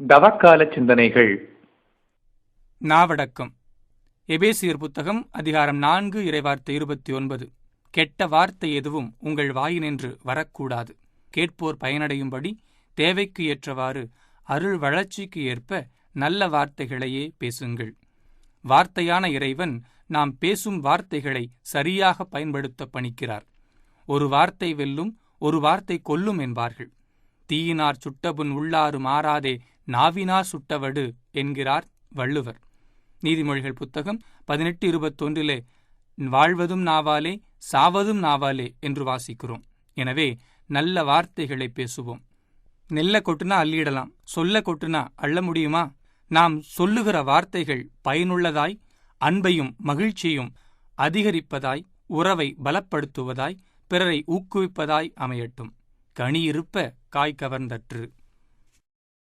தவக்கால சிந்தனைகள். நாவடக்கம். எபேசியர் புத்தகம் அதிகாரம் நான்கு இறைவார்த்தை இருபத்தி ஒன்பது. கெட்ட வார்த்தை எதுவும் உங்கள் வாயினின்று வரக்கூடாது. கேட்போர் பயனடையும்படி தேவைக்கு ஏற்றவாறு அருள் வளர்ச்சிக்கு ஏற்ப நல்ல வார்த்தைகளையே பேசுங்கள். வார்த்தையான இறைவன் நாம் பேசும் வார்த்தைகளை சரியாக பயன்படுத்த பணிக்கிறார். ஒரு வார்த்தை வெல்லும் ஒரு வார்த்தை கொல்லும் என்பார்கள். தீயினார் சுட்டபுன் உள்ளாறு மாறாதே நாவினார் சுட்டவடு என்கிறார் வள்ளுவர். நீதிமொழிகள் புத்தகம் பதினெட்டு இருபத்தொன்றிலே வாழ்வதும் நாவாலே சாவதும் நாவாலே என்று வாசிக்கிறோம். எனவே நல்ல வார்த்தைகளை பேசுவோம். நெல்ல கொட்டுனா அள்ளிடலாம் சொல்ல கொட்டுனா அள்ள முடியுமா? நாம் சொல்லுகிற வார்த்தைகள் பயனுள்ளதாய் அன்பையும் மகிழ்ச்சியும் அதிகரிப்பதாய் உறவை பலப்படுத்துவதாய் பிறரை ஊக்குவிப்பதாய் அமையட்டும். கனி இருப்ப காய் கவர்ந்தற்று.